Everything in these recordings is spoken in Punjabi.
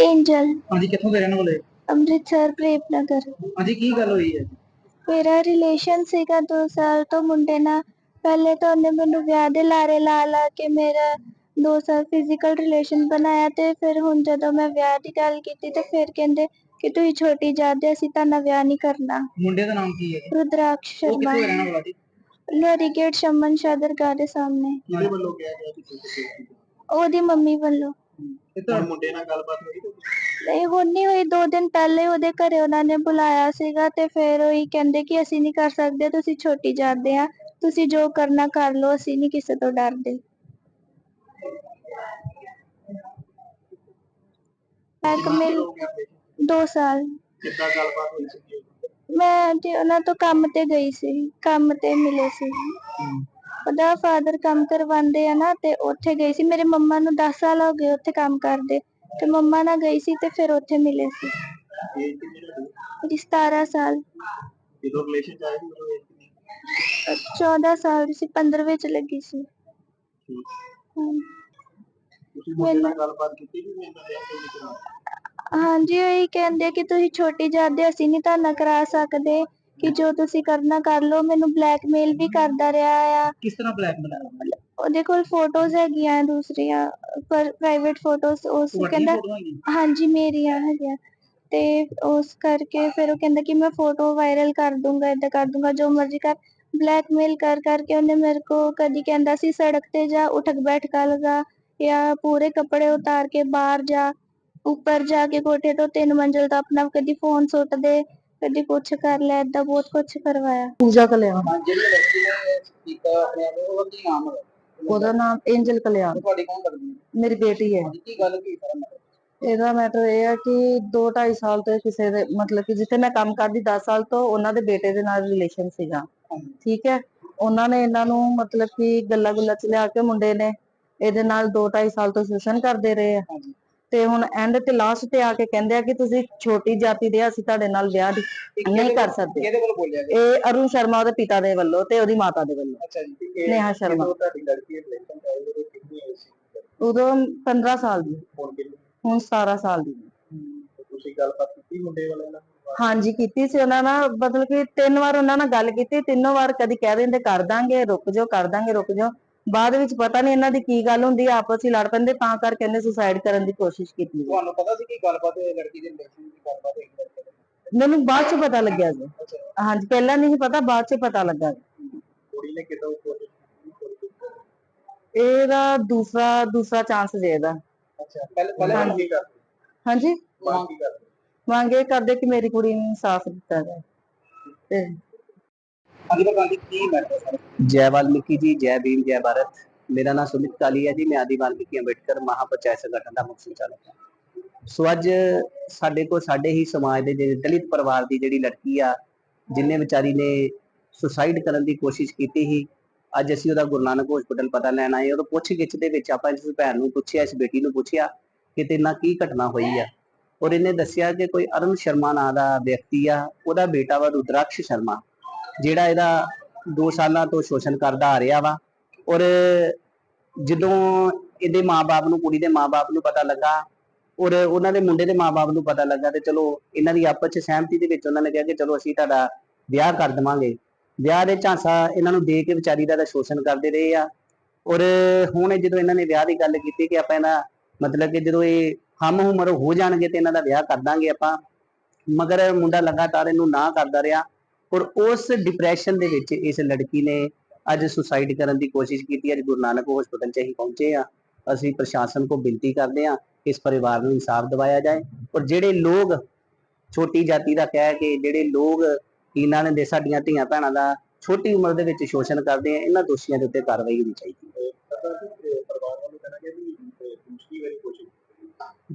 ਐਂਜਲ ਹਾਂਜੀ ਕਿੱਥੋਂ ਦੇ ਰਹਿਣ ਵਾਲੇ? ਅੰਮ੍ਰਿਤਸਰ ਪ੍ਰੇਮਨਗਰ। ਹਾਂਜੀ ਕੀ ਗੱਲ ਹੋਈ ਹੈ? ਮੇਰਾ ਰਿਲੇਸ਼ਨ ਸੀਗਾ 2 ਸਾਲ ਤੋਂ ਮੁੰਡੇ ਨਾਲ। ਪਹਿਲੇ ਤਾਂ ਉਹਨੇ ਮੈਨੂੰ ਵਿਆਹ ਦੇ ਲਾਰੇ ਲਾ ਲਾ ਕੇ ਮੇਰਾ 2 ਸਾਲ ਫਿਜ਼ੀਕਲ ਰਿਲੇਸ਼ਨ ਬਣਾਇਆ ਤੇ ਫਿਰ ਹੁਣ ਜਦੋਂ ਮੈਂ ਵਿਆਹ ਦੀ ਗੱਲ ਕੀਤੀ ਤੇ ਫਿਰ ਕਹਿੰਦੇ ਕਿ ਤੁਸੀਂ ਛੋਟੀ ਜਾਦੇ ਅਸੀਂ ਤਾਂ ਨਾ ਵਿਆਹ ਨਹੀਂ ਕਰਨਾ। ਮੁੰਡੇ ਦਾ ਨਾਮ ਕੀ ਹੈ ਰੁਦਰਾਕਸ਼ ਉਹ ਸ਼ਰਮਾ ਕਿੱਥੋਂ ਰਹਿਣ ਵਾਲਾ ਜੀ? ਲੋਰੀਗੇਟ ਸ਼ਮਨ ਸ਼ਾਦਰ ਗਾਹ ਦੇ ਸਾਹਮਣੇ। ਕਿਹਦੇ ਵੱਲੋਂ ਕਿਹਾ ਗਿਆ ਕਿ ਤੁਸੀਂ ਉਹਦੀ ਮੰਮੀ ਵੱਲੋਂ। ਤੇ ਤੁਹਾਡੇ ਮੁੰਡੇ ਨਾਲ ਗੱਲਬਾਤ ਹੋਈ ਨਹੀਂ ਹੁਣ ਨਹੀਂ ਹੋਈ। ਦੋ ਦਿਨ ਪਹਿਲੇ ਉਹਦੇ ਘਰੇ ਉਹਨਾਂ ਨੇ ਬੁਲਾਇਆ ਸੀਗਾ ਤੇ ਫਿਰ ਉਹੀ ਕਹਿੰਦੇ ਕਿ ਅਸੀਂ ਨਹੀਂ ਕਰ ਸਕਦੇ ਤੁਸੀਂ ਛੋਟੀ ਜਾਦੇ ਆ। ਤੁਸੀਂ ਜੋ ਕਰਨਾ ਕਰ ਲਓ ਅਸੀਂ ਨਹੀਂ ਕਿਸੇ ਤੋਂ ਡਰਦੇ। 2 ਸਾਲ। ਕਿੱਦਾਂ ਗੱਲਬਾਤ ਹੋਈ ਸੀ? ਮੈਂ ਤੇ ਉਹਨਾਂ ਤੋਂ ਕੰਮ ਤੇ ਗਈ ਸੀ। ਕੰਮ ਤੇ ਮਿਲੇ ਸੀ। ਉਹਦਾ ਫਾਦਰ ਕੰਮ ਕਰਵਾਉਂਦੇ ਆ ਨਾ ਤੇ ਉੱਥੇ ਗਈ ਸੀ। ਮੇਰੇ ਮੰਮਾ ਨੂੰ 10 ਸਾਲ ਹੋ ਗਏ ਉੱਥੇ ਕੰਮ ਕਰਦੇ। ਤੇ ਮੰਮਾ ਨਾਲ ਗਈ ਸੀ ਤੇ ਫਿਰ ਉੱਥੇ ਮਿਲੇ ਸੀ। ਉਹਦੀ 17 ਸਾਲ। ਜਦੋਂ ਰਿਲੇਸ਼ਨ ਚ ਆਏ ਸੀ ਉਦੋਂ age ਕਿੰਨੀ? ਅਹ 14 ਸਾਲ ਦੀ ਸੀ 15 ਵਿੱਚ ਲੱਗੀ ਸੀ। ਠੀਕ। ਹਾਂ। ਤੁਸੀਂ ਮੁੰਡੇ ਨਾਲ ਗੱਲਬਾਤ ਕੀਤੀ ਕਿ ਮੈਂ ਤਾਂ ਇਹ ਕਰਾਂ ਹਾਂਜੀ ਉਹੀ ਕਹਿੰਦੇ ਕਿ ਤੁਸੀਂ ਛੋਟੀ ਜਾਦੇ ਅਸੀਂ ਨਹੀਂ ਤੁਹਾਨੂੰ ਕਰਾ ਸਕਦੇ। ਕਿ ਜੋ ਤੁਸੀਂ ਕਰਨਾ ਕਰ ਲਓ ਮੈਨੂੰ ਬਲੈਕਮੇਲ ਵੀ ਕਰਦਾ ਰਿਹਾ ਆ। ਕਿਸ ਤਰ੍ਹਾਂ ਬਲੈਕਮੇਲ ਉਹਦੇ ਕੋਲ ਫੋਟੋਜ਼ ਹੈਗੀਆਂ ਦੂਸਰੀਆਂ ਪਰ ਪ੍ਰਾਈਵੇਟ ਫੋਟੋਜ਼ ਉਸ ਕਹਿੰਦਾ ਹਾਂਜੀ ਮੇਰੀਆਂ ਹੈਗੀਆਂ। ਤੇ ਉਸ ਕਰਕੇ ਫਿਰ ਉਹ ਕਹਿੰਦਾ ਕਿ ਮੈਂ ਫੋਟੋ ਵਾਇਰਲ ਕਰ ਦੂੰਗਾ ਏਦਾਂ ਕਰ ਦੂੰਗਾ ਜੋ ਮਰਜ਼ੀ ਕਰ। ਬਲੈਕਮੇਲ ਕਰ ਕਰਕੇ ਉਹਨੇ ਮੇਰੇ ਕੋ ਕਦੀ ਕਹਿੰਦਾ ਸੀ ਸੜਕ ਤੇ ਜਾ ਉਠਕ ਬੈਠਕਾ ਲਗਾ ਜਾਂ ਪੂਰੇ ਕੱਪੜੇ ਉਤਾਰ ਕੇ ਬਾਹਰ ਜਾ ਉੱਪਰ ਜਾ ਕੇ ਕੋਠੇ ਤੋਂ ਤਿੰਨ ਮੰਜ਼ਲ ਤੋਂ ਆਪਣਾ ਕਦੀ ਫੋਨ ਸੁੱਟ ਦੇ। ਕਦੀ ਕੁਛ ਕਰ ਲੈ ਏਦਾਂ ਬਹੁਤ ਕੁਛ ਕਰਵਾਇਆ। ਪੂਜਾ ਕਲਿਆਣ ਜਿਹੜੀ ਲੜਕੀ ਨੇ ਕੀਤਾ ਆਪਣੇ ਆਪ ਨੂੰ, ਉਹਦਾ ਕੀ ਨਾਮ ਹੈ। ਉਹਦਾ ਨਾਮ ਐਂਜਲ ਕਲਿਆਣ। ਤੁਹਾਡੀ ਕੌਣ ਲੱਗਦੀ ਹੈ? ਮੇਰੀ ਬੇਟੀ ਹੈ। ਹਾਂਜੀ, ਕੀ ਗੱਲ ਕੀ ਸਾਰਾ ਮਤਲਬ ਇਹਦਾ ਮੈਟਰ ਇਹ ਹੈ ਕਿ 2 2.5 ਸਾਲ ਤੋਂ ਇਹ ਕਿਸੇ ਦੇ ਮਤਲਬ ਕਿ ਜਿੱਥੇ ਮੈਂ ਕੰਮ ਕਰਦੀ 10 ਸਾਲ ਤੋਂ ਉਹਨਾਂ ਦੇ ਬੇਟੇ ਦੇ ਨਾਲ ਰਿਲੇਸ਼ਨ ਸੀਗਾ। ਹਾਂਜੀ। ਠੀਕ ਹੈ? ਉਹਨਾਂ ਨੇ ਇਹਨਾਂ ਨੂੰ ਮਤਲਬ ਕਿ ਗੱਲਾਂ ਗੁੱਲਾਂ ਚ ਲਿਆ ਕੇ ਮੁੰਡੇ ਨੇ ਇਹਦੇ ਨਾਲ 2 2.5 ਸਾਲ ਤੋਂ ਸ਼ੋਸ਼ਣ ਕਰਦੇ ਰਹੇ ਆ। ਹਾਂਜੀ। ਤੇ ਹੁਣ ਐਂਡ ਤੇ ਲਾਸਟ ਤੇ ਆ ਕੇ ਕਹਿੰਦੇ ਆ ਕਿ ਤੁਸੀਂ ਛੋਟੀ ਜਾਤੀ ਦੇ ਆ, ਅਸੀਂ ਤੁਹਾਡੇ ਨਾਲ ਵਿਆਹ ਦੀ- ਨਹੀਂ ਕਰ ਸਕਦੇ। ਕਿਹਦੇ ਵੱਲੋਂ ਬੋਲਿਆ ਗਿਆ? ਇਹ ਅਰੁਣ ਸ਼ਰਮਾ ਉਹਦੇ ਪਿਤਾ ਦੇ ਵੱਲੋਂ ਤੇ ਉਹਦੀ ਮਾਤਾ ਦੇ ਵੱਲੋਂ। ਅੱਛਾ ਜੀ ਤੇ ਇਹ ਨੇਹਾ ਸ਼ਰਮਾ। ਜਦੋਂ ਤੁਹਾਡੀ ਲੜਕੀ ਰਿਲੇਸ਼ਨ ਚ ਆਈ ਉਦੋਂ ਕਿੰਨੀ ਏਜ ਸੀ? ਉਦੋਂ 15 ਸਾਲ ਦੀ। ਹੁਣ ਕਿੰਨੀ? ਹੁਣ 17 ਸਾਲ ਦੀ। ਤੇ ਤੁਸੀਂ ਗੱਲਬਾਤ ਕੀਤੀ ਮੁੰਡੇ ਵਾਲਿਆਂ ਨਾਲ? ਹਾਂਜੀ ਕੀਤੀ ਸੀ ਉਹਨਾਂ ਨਾਲ। ਮਤਲਬ ਕਿ ਤਿੰਨ ਵਾਰ ਉਹਨਾਂ ਨਾਲ ਗੱਲ ਕੀਤੀ ਤਿੰਨੋਂ ਵਾਰ ਕਦੀ ਕਹਿ ਦਿੰਦੇ ਕਰ ਦਾਂਗੇ ਰੁਕ ਜਾਓ ਕਰ ਦਾਂਗੇ ਰੁਕ ਜਾਓ। ਬਾਅਦ ਵਿੱਚ ਪਤਾ ਨਹੀਂ ਇਹਨਾਂ ਦੀ ਕੀ ਗੱਲ ਹੁੰਦੀ ਆਪਸ ਵਿੱਚ ਲੜ ਪੈਂਦੇ ਤਾਂ ਕਰਕੇ ਇਹਨੇ ਸੁਸਾਈਡ ਕਰਨ ਦੀ ਕੋਸ਼ਿਸ਼ ਕੀਤੀ ਤੁਹਾਨੂੰ ਪਤਾ ਸੀ ਕਿ ਗੱਲਬਾਤ ਇਹ ਲੜਕੀ ਦੇ ਰਿਲੇਸ਼ਨ ਦੀ ਗੱਲਬਾਤ ਇੱਕ ਲੜਕੇ ਦੇ ਮੈਨੂੰ ਬਾਅਦ ਚ ਪਤਾ ਲੱਗਿਆ ਜੀ। ਅੱਛਾ। ਹਾਂਜੀ ਪਹਿਲਾਂ ਨਹੀਂ ਸੀ ਪਤਾ ਬਾਅਦ ਚ ਪਤਾ ਲੱਗਾ ਕੁੜੀ ਨੇ ਕਿਦੋਂ ਕੋਸ਼ਿਸ਼ ਕੀਤੀ ਇਹਦਾ ਦੂਸਰਾ ਦੂਸਰਾ ਚਾਂਸ ਜੇ ਇਹਦਾ। ਅੱਛਾ ਪਹਿਲੇ ਪਹਿਲੇ ਮੰਗ ਕੀ ਕਰਦੇ? ਹਾਂਜੀ। ਮੰਗ ਕੀ ਕਰਦੇ? ਮੰਗ ਇਹ ਕਰਦੇ ਕਿ ਮੇਰੀ ਕੁੜੀ ਨੂੰ ਇਨਸਾਫ ਦਿੱਤਾ ਜਾਏ। ਤੇ ਜੈ ਵਾਲਮੀਕੀ ਜੀ, ਜੈ ਭੀਮ, ਜੈ ਭਾਰਤ। ਮੇਰਾ ਨਾਮ ਸੁਮਿਤ ਕਾਲੀ ਹੈ ਜੀ। ਮੈਂ ਆਦੀ ਵਾਲਮੀਕੀ ਅੰਬੇਡਕਰ, ਮਹਾਪੰਚਾਇਤ ਸੰਗਠਨ ਦਾ ਮੁੱਖ ਸੰਚਾਲਕ ਹਾਂ। ਸੋ ਅੱਜ ਸਾਡੇ ਕੋਲ ਸਾਡੇ ਹੀ ਸਮਾਜ ਦੇ ਜਿਹੜੇ ਦਲਿਤ ਪਰਿਵਾਰ ਦੀ ਜਿਹੜੀ ਲੜਕੀ ਆ, ਜਿੰਨੇ ਵਿਚਾਰੀ ਨੇ ਸੁਸਾਈਡ ਕਰਨ ਦੀ ਕੋਸ਼ਿਸ਼ ਕੀਤੀ ਸੀ, ਅੱਜ ਅਸੀਂ ਉਹਦਾ ਗੁਰੂ ਨਾਨਕ ਹਸਪੀਟਲ ਪਤਾ ਲੈਣ ਆਏ। ਉਹਦਾ ਪੁੱਛਗਿੱਛ ਦੇ ਵਿੱਚ ਆਪਾਂ ਇਸ ਭੈਣ ਨੂੰ ਪੁੱਛਿਆ, ਇਸ ਬੇਟੀ ਨੂੰ ਪੁੱਛਿਆ ਕਿ ਤੇ ਕੀ ਘਟਨਾ ਹੋਈ ਆ। ਔਰ ਇਹਨੇ ਦੱਸਿਆ ਕਿ ਕੋਈ ਅਰਨ ਸ਼ਰਮਾ ਨਾਂ ਦਾ ਵਿਅਕਤੀ ਆ। ਉਹਦਾ ਬੇਟਾ ਵਾ ਰੁਦਰਾਕਸ਼ ਸ਼ਰਮਾ। ਜਿਹੜਾ ਇਹਦਾ 2 ਸਾਲਾਂ ਤੋਂ ਸ਼ੋਸ਼ਣ ਕਰਦਾ ਆ ਰਿਹਾ ਵਾ। ਔਰ ਜਦੋਂ ਇਹਦੇ ਮਾਪੇ ਨੂੰ, ਕੁੜੀ ਦੇ ਮਾਪੇ ਨੂੰ ਪਤਾ ਲੱਗਾ, ਔਰ ਉਹਨਾਂ ਦੇ ਮੁੰਡੇ ਦੇ ਮਾਪੇ ਨੂੰ ਪਤਾ ਲੱਗਾ ਤੇ ਚਲੋ ਇਹਨਾਂ ਦੀ ਆਪਸ ਚ ਸਹਿਮਤੀ ਦੇ ਵਿੱਚ ਉਹਨਾਂ ਨੇ ਕਿਹਾ ਕਿ ਚਲੋ ਅਸੀਂ ਤੁਹਾਡਾ ਵਿਆਹ ਕਰ ਦੇਵਾਂਗੇ। ਵਿਆਹ ਦੇ ਝਾਂਸਾ ਇਹਨਾਂ ਨੂੰ ਦੇ ਕੇ ਵਿਚਾਰੀ ਦਾ ਸ਼ੋਸ਼ਣ ਕਰਦੇ ਰਹੇ ਆ। ਔਰ ਹੁਣ ਜਦੋਂ ਇਹਨਾਂ ਨੇ ਵਿਆਹ ਦੀ ਗੱਲ ਕੀਤੀ ਕਿ ਆਪਾਂ ਇਹਨਾਂ, ਮਤਲਬ ਕਿ ਜਦੋਂ ਇਹ ਹਮ ਉਮਰ ਹੋ ਜਾਣਗੇ ਤੇ ਇਹਨਾਂ ਦਾ ਵਿਆਹ ਕਰ ਦਾਂਗੇ ਆਪਾਂ, ਮਗਰ ਮੁੰਡਾ ਲਗਾਤਾਰ ਇਹਨੂੰ ਨਾ ਕਰਦਾ ਰਿਹਾ। ਔਰ ਉਸ ਡਿਪਰੈਸ਼ਨ ਦੇ ਵਿੱਚ ਇਸ ਲੜਕੀ ਨੇ ਅੱਜ ਸੁਸਾਈਡ ਕਰਨ ਦੀ ਕੋਸ਼ਿਸ਼ ਕੀਤੀ। ਅੱਜ ਗੁਰੂ ਨਾਨਕ ਹਸਪਤਾਲ 'ਚ ਅਸੀਂ ਪਹੁੰਚੇ ਆ ਅਸੀਂ ਪ੍ਰਸ਼ਾਸਨ ਕੋ ਬੇਨਤੀ ਕਰਦੇ ਆ ਇਸ ਪਰਿਵਾਰ ਨੂੰ ਇਨਸਾਫ ਦਿਵਾਇਆ ਜਾਏ। ਔਰ ਜਿਹੜੇ ਲੋਕ ਛੋਟੀ ਜਾਤੀ ਦਾ ਕਹਿ ਕੇ ਜਿਹੜੇ ਲੋਕ ਇਹਨਾਂ ਨੇ ਦੇ ਸਾਡੀਆਂ ਧੀਆਂ ਭੈਣਾਂ ਦਾ ਛੋਟੀ ਉਮਰ ਦੇ ਵਿੱਚ ਸ਼ੋਸ਼ਣ ਕਰਦੇ ਆ, ਇਹਨਾਂ ਦੋਸ਼ੀਆਂ ਦੇ ਉੱਤੇ ਕਾਰਵਾਈ ਹੋਣੀ ਚਾਹੀਦੀ ਹੈ ਪਤਾ ਸੀ ਪਰਿਵਾਰ ਵੱਲੋਂ ਕਹਿਣਾ ਕਿ ਵੀ ਦੂਸਰੀ ਵਾਰੀ ਕੋਸ਼ਿਸ਼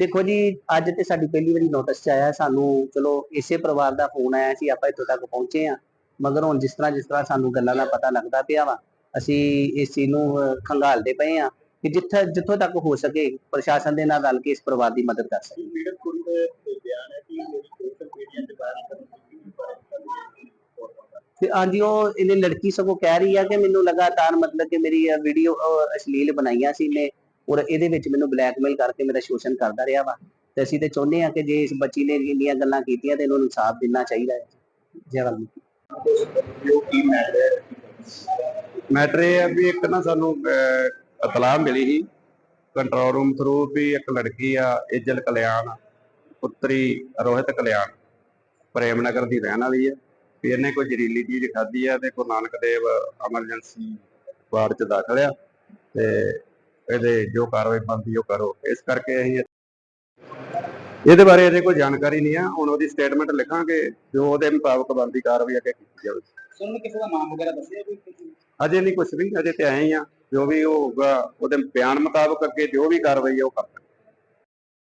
ਦੇਖੋ ਜੀ ਅੱਜ ਤੇ ਸਾਡੀ ਪਹਿਲੀ ਵਾਰੀ ਨੋਟਿਸ 'ਚ ਆਇਆ ਸਾਨੂੰ ਚਲੋ ਇਸੇ ਪਰਿਵਾਰ ਦਾ ਫੋਨ ਆਇਆ ਸੀ ਆਪਾਂ ਇੱਥੋਂ ਤੱਕ ਪਹੁੰਚੇ ਆ ਮਗਰ ਹੁਣ ਜਿਸ ਤਰ੍ਹਾਂ ਜਿਸ ਤਰ੍ਹਾਂ ਸਾਨੂੰ ਗੱਲਾਂ ਦਾ ਪਤਾ ਲੱਗਦਾ ਪਿਆ ਵਾ ਅਸੀਂ ਇਸ ਚੀਜ਼ ਨੂੰ ਖੰਗਾਲਦੇ ਪਏ ਆ ਕਿ ਜਿੱਥੇ ਜਿੱਥੋਂ ਤੱਕ ਹੋ ਸਕੇ ਪ੍ਰਸ਼ਾਸਨ ਦੇ ਨਾਲ ਰਲ ਕੇ ਇਸ ਪਰਿਵਾਰ ਦੀ ਮਦਦ ਕਰ ਸਕੀਏ। ਪੀੜਤ ਕੁੜੀ ਦੇ ਬਿਆਨ ਹੈ ਕਿ ਮੇਰੀ ਸੋਸ਼ਲ ਮੀਡੀਆ ਤੇ ਦੀ ਤੇ ਹਾਂਜੀ ਉਹ ਇਹਨੇ ਲੜਕੀ ਸਗੋਂ ਕਹਿ ਰਹੀ ਆ ਕਿ ਮੈਨੂੰ ਲਗਾਤਾਰ ਮਤਲਬ ਕਿ ਮੇਰੀ ਵੀਡੀਓ ਅਸ਼ਲੀਲ ਬਣਾਈਆਂ ਸੀ ਨੇ ਔਰ ਇਹਦੇ ਵਿੱਚ ਮੈਨੂੰ ਬਲੈਕਮੇਲ ਕਰਕੇ ਮੇਰਾ ਸ਼ੋਸ਼ਣ ਕਰਦਾ ਰਿਹਾ ਵਾ। ਤੇ ਅਸੀਂ ਤੇ ਚਾਹੁੰਦੇ ਆ ਕਿ ਜੇ ਇਸ ਬੱਚੀ ਨੇ ਇੰਨੀਆਂ ਗੱਲਾਂ ਕੀਤੀਆਂ ਤੇ ਇਹਨੂੰ ਇਨਸਾਫ ਦੇਣਾ ਚਾਹੀਦਾ ਹੈ। ਜੈ ਵਾਲਮੀਕੀ ਮੈਟਰ ਇਹ ਹੈ ਵੀ ਇੱਕ ਨਾ ਸਾਨੂੰ ਇਤਲਾਹ ਮਿਲੀ ਸੀ ਕੰਟਰੋਲ ਰੂਮ ਥਰੂ ਵੀ ਇੱਕ ਲੜਕੀ ਆ ਇਜਲ ਕਲਿਆਣ, ਪੁੱਤਰੀ ਰੋਹਿਤ ਕਲਿਆਣ ਪ੍ਰੇਮ ਨਗਰ ਦੀ ਰਹਿਣ ਵਾਲੀ ਆ। ਵੀ ਇਹਨੇ ਕੋਈ ਜ਼ਹਿਰੀਲੀ ਚੀਜ਼ ਖਾਧੀ ਆ ਤੇ ਗੁਰੂ ਨਾਨਕ ਦੇਵ ਐਮਰਜੈਂਸੀ ਵਾਰਡ ਚ ਦਾਖਲ ਆ। ਤੇ ਇਹਦੇ ਜੋ ਕਾਰਵਾਈ ਬਣਦੀ ਉਹ ਕਰੋ। ਇਸ ਕਰਕੇ ਅਸੀਂ ਇਹਦੇ ਬਾਰੇ ਇਹਦੇ ਕੋਈ ਜਾਣਕਾਰੀ ਨਹੀਂ ਆ। ਹੁਣ ਉਹਦੀ ਸਟੇਟਮੈਂਟ ਲਿਖਾਂਗੇ ਜੋ ਉਹਦੇ ਮੁਤਾਬਕ ਬਣਦੀ ਕਾਰਵਾਈ ਅੱਗੇ ਕੀਤੀ ਜਾਵੇ। ਸੁਣ ਕਿਸੇ ਦਾ ਨਾਮ ਵਗੈਰਾ ਦੱਸਿਆ ਕੋਈ ਅਜੇ ਨਹੀਂ ਕੁਝ ਵੀ ਅਜੇ ਤੇ ਆਏ ਹੀ ਆ। ਜੋ ਵੀ ਉਹ ਹੋਊਗਾ ਉਹਦੇ ਬਿਆਨ ਮੁਤਾਬਕ ਅੱਗੇ ਜੋ ਵੀ ਕਾਰਵਾਈ ਹੈ ਉਹ ਕਰਾਂਗੇ